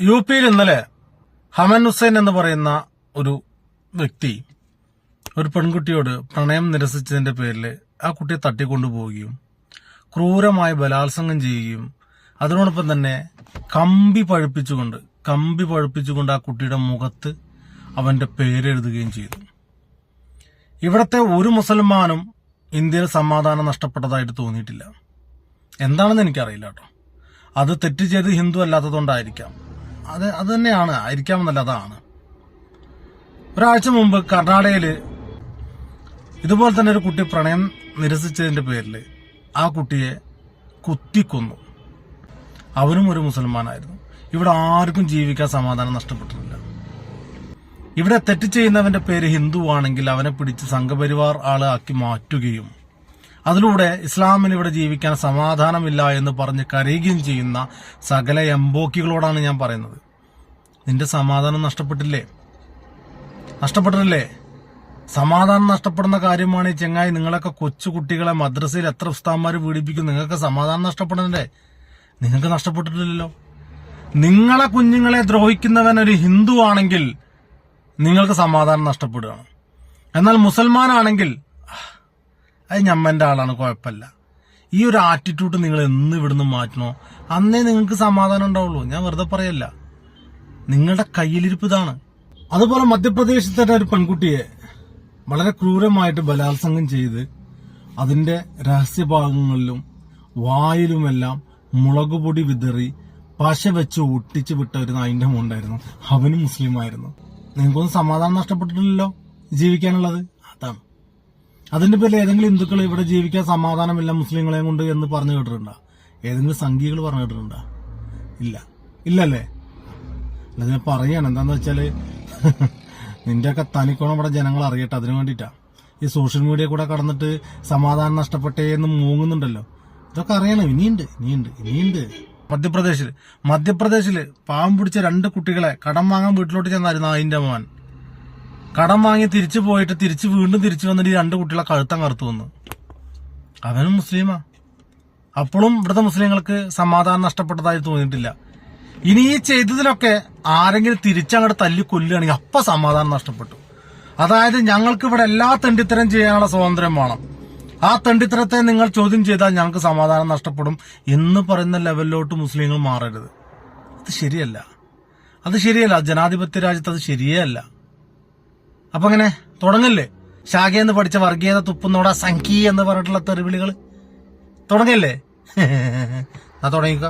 U പിയിൽ ഇന്നലെ ഹമൻ ഹുസൈൻ എന്ന് പറയുന്ന ഒരു വ്യക്തി ഒരു പെൺകുട്ടിയോട് പ്രണയം നിരസിച്ചതിന്റെ പേരിൽ ആ കുട്ടിയെ തട്ടിക്കൊണ്ടുപോവുകയും ക്രൂരമായി ബലാത്സംഗം ചെയ്യുകയും അതിനോടൊപ്പം തന്നെ കമ്പി പഴുപ്പിച്ചുകൊണ്ട് കമ്പി പഴുപ്പിച്ചുകൊണ്ട് ആ കുട്ടിയുടെ മുഖത്ത് അവന്റെ പേരെഴുതുകയും ചെയ്തു. ഇവിടത്തെ ഒരു മുസൽമാനും ഇന്ത്യയിൽ സമാധാനം നഷ്ടപ്പെട്ടതായിട്ട് തോന്നിയിട്ടില്ല. എന്താണെന്ന് എനിക്കറിയില്ല കേട്ടോ. അത് തെറ്റ് ചെയ്ത് ഹിന്ദു അല്ലാത്തതുകൊണ്ടായിരിക്കാം. അത് അത് തന്നെയാണ് ആയിരിക്കാമെന്നല്ല അതാണ്. ഒരാഴ്ച മുമ്പ് കർണാടകയിൽ ഇതുപോലെ തന്നെ ഒരു കുട്ടി പ്രണയം നിരസിച്ചതിന്റെ പേരിൽ ആ കുട്ടിയെ കുത്തിക്കൊന്നു. അവനും ഒരു മുസൽമാനായിരുന്നു. ഇവിടെ ആർക്കും ജീവിക്കാൻ സമാധാനം നഷ്ടപ്പെട്ടിട്ടില്ല. ഇവിടെ തെറ്റ് ചെയ്യുന്നവന്റെ പേര് ഹിന്ദു ആണെങ്കിൽ അവനെ പിടിച്ച് സംഘപരിവാർ ആളാക്കി മാറ്റുകയും അതിലൂടെ ഇസ്ലാമിന് ഇവിടെ ജീവിക്കാൻ സമാധാനമില്ല എന്ന് പറഞ്ഞ് കരയുകയും ചെയ്യുന്ന സകല എംബോക്കികളോടാണ് ഞാൻ പറയുന്നത്. നിന്റെ സമാധാനം നഷ്ടപ്പെട്ടില്ലേ? നഷ്ടപ്പെട്ടില്ലേ സമാധാനം നഷ്ടപ്പെടുന്ന കാര്യമാണ് ഈ ചെങ്ങായി. നിങ്ങളൊക്കെ കൊച്ചു കുട്ടികളെ മദ്രസയിൽ എത്ര ഉസ്താന്മാർ പീഡിപ്പിക്കും? നിങ്ങൾക്ക് സമാധാനം നഷ്ടപ്പെടണ്ടേ നിങ്ങൾക്ക് നഷ്ടപ്പെട്ടിട്ടില്ലല്ലോ. നിങ്ങളെ കുഞ്ഞുങ്ങളെ ദ്രോഹിക്കുന്നവൻ ഒരു ഹിന്ദു ആണെങ്കിൽ നിങ്ങൾക്ക് സമാധാനം നഷ്ടപ്പെടുകയാണ്. എന്നാൽ മുസൽമാനാണെങ്കിൽ അത് ഞമ്മന്റെ ആളാണ് കുഴപ്പമില്ല. ഈ ഒരു ആറ്റിറ്റ്യൂഡ് നിങ്ങൾ എന്ന് ഇവിടുന്ന് മാറ്റണോ? അന്നേ നിങ്ങൾക്ക് സമാധാനം ഉണ്ടാവുള്ളൂ. ഞാൻ വെറുതെ പറയല്ല. നിങ്ങളുടെ കയ്യിലിരിപ്പ് ഇതാണ്. അതുപോലെ മധ്യപ്രദേശിൽ തന്നെ ഒരു പെൺകുട്ടിയെ വളരെ ക്രൂരമായിട്ട് ബലാത്സംഗം ചെയ്ത് അതിന്റെ രഹസ്യഭാഗങ്ങളിലും വായിലുമെല്ലാം മുളകുപൊടി വിതറി പശ വെച്ച് ഒട്ടിച്ചു വിട്ട ഒരു നായിന്റെ ഉണ്ടായിരുന്നു അവനും മുസ്ലിമായിരുന്നു. നിങ്ങൾക്കൊന്നും സമാധാനം നഷ്ടപ്പെട്ടിട്ടില്ലല്ലോ? ജീവിക്കാനുള്ളത്? അതാണ്. അതിന്റെ പേരിൽ ഏതെങ്കിലും ഹിന്ദുക്കൾ ഇവിടെ ജീവിക്കാൻ സമാധാനമില്ല മുസ്ലിങ്ങളെയും കൊണ്ട് എന്ന് പറഞ്ഞു കേട്ടിട്ടുണ്ടോ? ഏതെങ്കിലും സംഘികൾ പറഞ്ഞു കേട്ടിട്ടുണ്ടോ? ഇല്ല. ഇല്ലല്ലേ? അല്ല ഞാൻ പറയാണ്. എന്താന്ന് വെച്ചാൽ നിന്റെയൊക്കെ തനിക്കോണം ഇവിടെ ജനങ്ങൾ അറിയട്ടെ അതിനു വേണ്ടിയിട്ടാ. ഈ സോഷ്യൽ മീഡിയ കൂടെ കടന്നിട്ട് സമാധാനം നഷ്ടപ്പെട്ടേ എന്ന് മൂങ്ങുന്നുണ്ടല്ലോ. ഇതൊക്കെ അറിയണം. ഇനിയുണ്ട് ഇനിയുണ്ട് ഇനിയുണ്ട്. മധ്യപ്രദേശിൽ മധ്യപ്രദേശിൽ പാവം പിടിച്ച രണ്ട് കുട്ടികളെ കടം വാങ്ങാൻ വീട്ടിലോട്ട് ചെന്നായിരുന്നു അതിന്റെ മോൻ കടം വാങ്ങി തിരിച്ചു പോയിട്ട് തിരിച്ച് വീണ്ടും തിരിച്ചു വന്നിട്ട് ഈ രണ്ട് കുട്ടികളെ കഴുത്തം കറുത്തു വന്നു. അവനും മുസ്ലിമാ. അപ്പോഴും ഇവിടുത്തെ മുസ്ലിങ്ങൾക്ക് സമാധാനം നഷ്ടപ്പെട്ടതായി തോന്നിയിട്ടില്ല. ഇനി ഈ ചെയ്തതിനൊക്കെ ആരെങ്കിലും തിരിച്ചങ്ങോട്ട് തല്ലി കൊല്ലുകയാണെങ്കിൽ അപ്പൊ സമാധാനം നഷ്ടപ്പെട്ടു. അതായത് ഞങ്ങൾക്ക് ഇവിടെ എല്ലാ തെണ്ടിത്തരം ചെയ്യാനുള്ള സ്വാതന്ത്ര്യം വേണം. ആ തെണ്ടിത്തരത്തെ നിങ്ങൾ ചോദ്യം ചെയ്താൽ ഞങ്ങൾക്ക് സമാധാനം നഷ്ടപ്പെടും എന്ന് പറയുന്ന ലെവലിലോട്ട് മുസ്ലിങ്ങൾ മാറരുത്. അത് ശരിയല്ല. അത് ശരിയല്ല. ജനാധിപത്യ രാജ്യത്ത് അത് ശരിയേ അല്ല അപ്പൊ അങ്ങനെ തുടങ്ങല്ലേ? ശാഖയെന്ന് പഠിച്ച വർഗീയത തുപ്പുന്നോടാ സംഖ്യ എന്ന് പറഞ്ഞിട്ടുള്ള തെറിവിളികൾ തുടങ്ങല്ലേ? എന്നാ തുടങ്ങിക്ക.